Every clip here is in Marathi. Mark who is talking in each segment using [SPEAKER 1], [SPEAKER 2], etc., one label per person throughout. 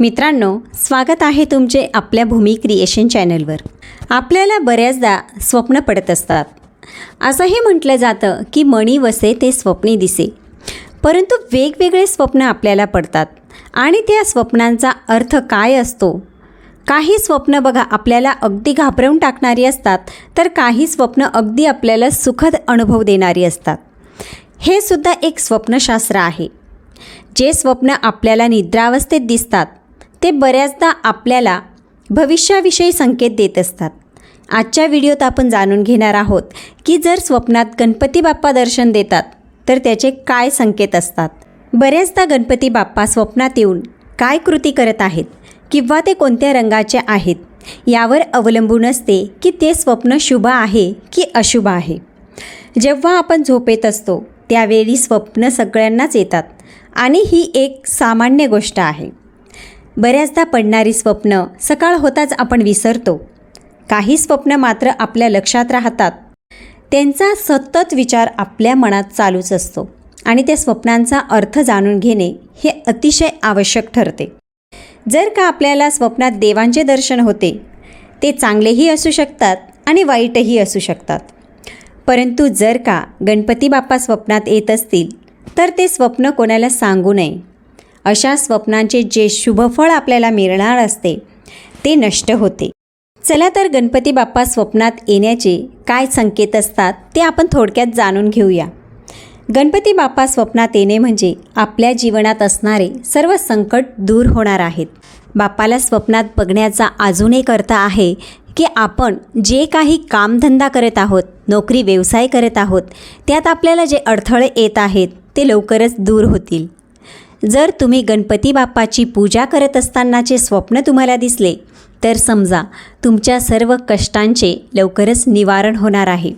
[SPEAKER 1] मित्रांनो स्वागत आहे तुमचे आपल्या भूमी क्रिएशन चॅनलवर. आपल्याला बऱ्याचदा स्वप्न पडत असतात. असंही म्हटलं जातं की मणी वसे ते स्वप्ने दिसे. परंतु वेगवेगळे स्वप्न आपल्याला पडतात आणि त्या स्वप्नांचा अर्थ काय असतो? काही स्वप्न बघा आपल्याला अगदी घाबरवून टाकणारी असतात तर काही स्वप्न अगदी आपल्याला सुखद अनुभव देणारी असतात. हे सुद्धा एक स्वप्नशास्त्र आहे. जे स्वप्न आपल्याला निद्रावस्थेत दिसतात ते बऱ्याचदा आपल्याला भविष्याविषयी संकेत देत असतात. आजच्या व्हिडिओत आपण जाणून घेणार आहोत की जर स्वप्नात गणपती बाप्पा दर्शन देतात तर त्याचे काय संकेत असतात? बऱ्याचदा गणपती बाप्पा स्वप्नात येऊन काय कृती करत आहेत किंवा ते कोणत्या रंगाचे आहेत यावर अवलंबून असते की ते स्वप्न शुभ आहे की अशुभ आहे. जेव्हा आपण झोपेत असतो त्यावेळी स्वप्न सगळ्यांनाच येतात आणि ही एक सामान्य गोष्ट आहे. बऱ्याचदा पडणारी स्वप्न सकाळ होताच आपण विसरतो. काही स्वप्न मात्र आपल्या लक्षात राहतात. त्यांचा सतत विचार आपल्या मनात चालूच असतो आणि त्या स्वप्नांचा अर्थ जाणून घेणे हे अतिशय आवश्यक ठरते. जर का आपल्याला स्वप्नात देवांचे दर्शन होते ते चांगलेही असू शकतात आणि वाईटही असू शकतात. परंतु जर का गणपती बाप्पा स्वप्नात येत असतील तर ते स्वप्न कोणाला सांगू नये. अशा स्वप्नांचे जे शुभफळ आपल्याला मिळणार असते ते नष्ट होते. चला तर गणपती बाप्पा स्वप्नात येण्याचे काय संकेत असतात ते आपण थोडक्यात जाणून घेऊया. गणपती बाप्पा स्वप्नात येणे म्हणजे आपल्या जीवनात असणारे सर्व संकट दूर होणार आहेत. बाप्पाला स्वप्नात बघण्याचा अजून एक अर्थ आहे की आपण जे काही कामधंदा करत आहोत नोकरी व्यवसाय करत आहोत त्यात आपल्याला जे अडथळे येत आहेत ते लवकरच दूर होतील. जर तुम्ही गणपती बाप्पाची पूजा करत असतानाचे स्वप्न तुम्हाला दिसले तर समजा तुमच्या सर्व कष्टांचे लवकरच निवारण होणार आहे.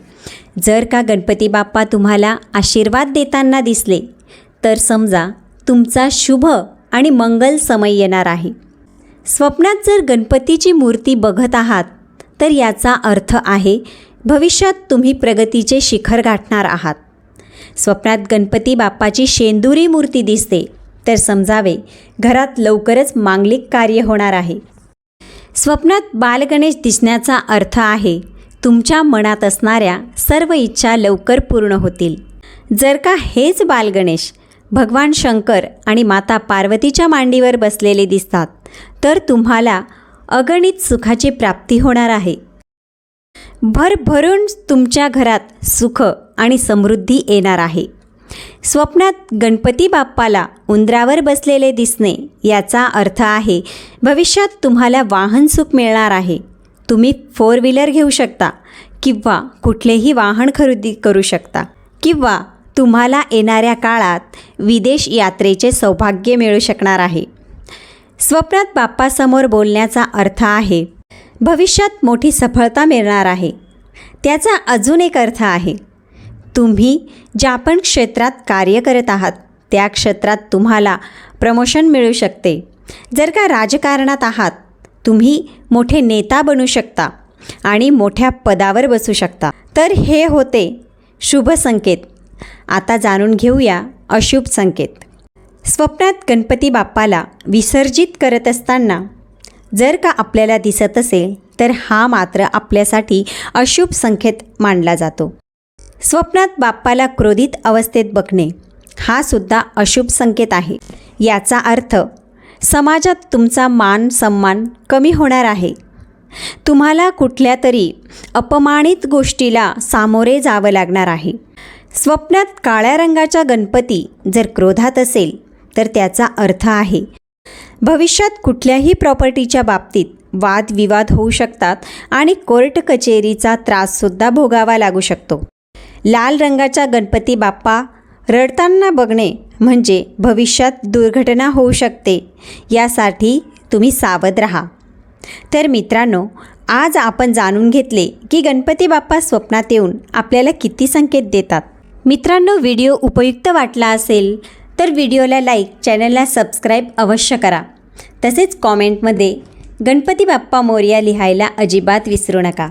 [SPEAKER 1] जर का गणपती बाप्पा तुम्हाला आशीर्वाद देताना दिसले तर समजा तुमचा शुभ आणि मंगल समय येणार आहे. स्वप्नात जर गणपतीची मूर्ती बघत आहात तर याचा अर्थ आहे भविष्यात तुम्ही प्रगतीचे शिखर गाठणार आहात. स्वप्नात गणपती बाप्पाची शेंदुरी मूर्ती दिसते तर समजावे. घरात लवकरच मांगलिक कार्य होणार आहे. स्वप्नात बालगणेश दिसण्याचा अर्थ आहे तुमच्या मनात असणाऱ्या सर्व इच्छा लवकर पूर्ण होतील. जर का हेच बालगणेश भगवान शंकर आणि माता पार्वतीच्या मांडीवर बसलेले दिसतात तर तुम्हाला अगणित सुखाची प्राप्ती होणार आहे. भरभरून तुमच्या घरात सुख आणि समृद्धी येणार आहे. स्वप्नात गणपती बाप्पाला उंदरावर बसलेले दिसणे याचा अर्थ आहे भविष्यात तुम्हाला वाहन सुख मिळणार आहे. तुम्ही फोर व्हीलर घेऊ शकता किंवा कुठलेही वाहन खरेदी करू शकता किंवा तुम्हाला येणाऱ्या काळात विदेश यात्रेचे सौभाग्य मिळू शकणार आहे. स्वप्नात बाप्पासमोर बोलण्याचा अर्थ आहे भविष्यात मोठी सफळता मिळणार आहे. त्याचा अजून एक अर्थ आहे तुम्ही ज्या पण क्षेत्रात कार्य करत आहात त्या क्षेत्रात तुम्हाला प्रमोशन मिळू शकते. जर का राजकारणात आहात तुम्ही मोठे नेता बनू शकता आणि मोठ्या पदावर बसू शकता. तर हे होते शुभ संकेत. आता जाणून घेऊया अशुभ संकेत. स्वप्नात गणपती बाप्पाला विसर्जित करत असताना जर का आपल्याला दिसत असेल तर हा मात्र आपल्यासाठी अशुभ संकेत मानला जातो. स्वप्नात बाप्पाला क्रोधित अवस्थेत बघणे हा सुद्धा अशुभ संकेत आहे. याचा अर्थ समाजात तुमचा मान सन्मान कमी होणार आहे. तुम्हाला कुठल्या तरी अपमानित गोष्टीला सामोरे जावं लागणार आहे. स्वप्नात काळ्या रंगाचा गणपती जर क्रोधात असेल तर त्याचा अर्थ आहे भविष्यात कुठल्याही प्रॉपर्टीच्या बाबतीत वादविवाद होऊ शकतात आणि कोर्ट कचेरीचा त्राससुद्धा भोगावा लागू शकतो. लाल रंगाचा गणपती बाप्पा रडताना बघणे म्हणजे भविष्यात दुर्घटना होऊ शकते. यासाठी तुम्ही सावध राहा. तर मित्रांनो आज आपण जाणून घेतले की गणपती बाप्पा स्वप्नात येऊन आपल्याला किती संकेत देतात. मित्रांनो व्हिडिओ उपयुक्त वाटला असेल तर व्हिडिओला लाईक चॅनलला सबस्क्राईब अवश्य करा. तसेच कॉमेंटमध्ये गणपती बाप्पा मोर्या लिहायला अजिबात विसरू नका.